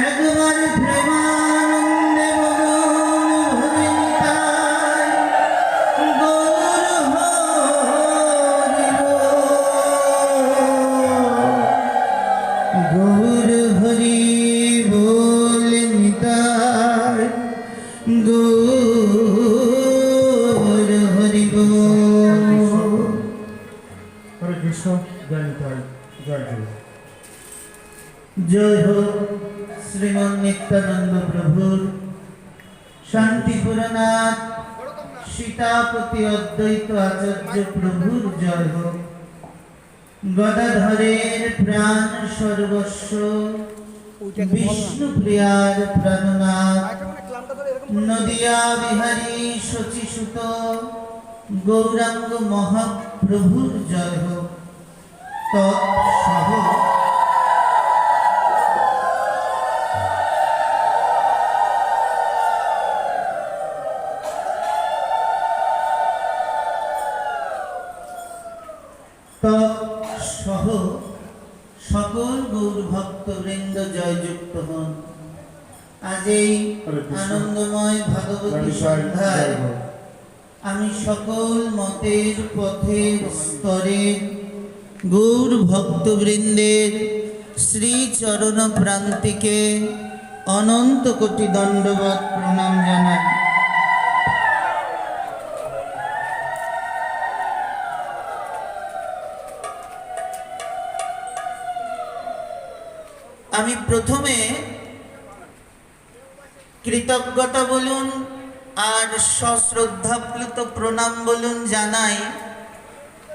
একবার প্রেমানন্দে মনন ভরে নিতাই গৌর হরি গৌর হরি বল নিতাই গৌর হরে কৃষ্ণ জয় জয় জয় হোক শ্রীমন নিত্যানন্দ প্রভুর শান্তিপুরনাথ সীতাপতি অদ্বৈত আচার্য প্রভুর জয় হোক গদাধরের প্রাণ সর্বস্ব বিষ্ণু প্রিয়ার প্রাণনাথ নদিয়া বিহারী শচীসুত গৌরাঙ্গ মহাপ্রভুর জয় হোক। তৎসহ সহ। সকল গৌর ভক্তবৃন্দ জয়যুক্ত হন। আজ এই আনন্দময় ভাগবতী সন্ধ্যায়। আমি সকল মতের পথের স্তরের গৌর ভক্তবৃন্দের শ্রী চরণ প্রান্তিকে অনন্ত কোটি দণ্ডবত প্রণাম জানাই। আমি প্রথমে কৃতজ্ঞতা বলুন আর সশ্রদ্ধাপ্লুত প্রণাম বলুন জানাই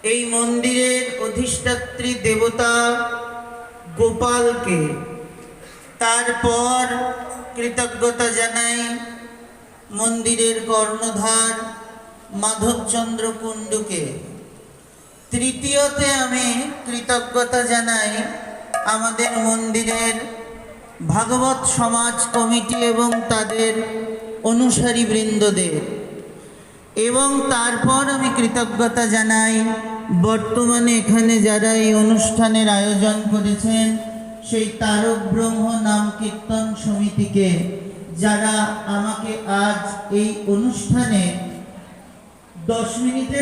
এই মন্দিরের অধিষ্ঠাত্রী দেবতা গোপালকে। তারপর কৃতজ্ঞতা জানাই মন্দিরের কর্ণধার মাধবচন্দ্র কুণ্ডুকে। তৃতীয়তে আমি কৃতজ্ঞতা জানাই আমাদের মন্দিরের ভাগবত সমাজ কমিটি এবং তাদের অনুসারী বৃন্দদের। এবং তারপর আমি কৃতজ্ঞতা জানাই, বর্তমানে এখানে যারা এই অনুষ্ঠানের আয়োজন করেছেন, সেই তারক ব্রহ্ম নাম কীর্তন সমিতিকে, যারা আমাকে আজ এই অনুষ্ঠানে দশ মিনিটের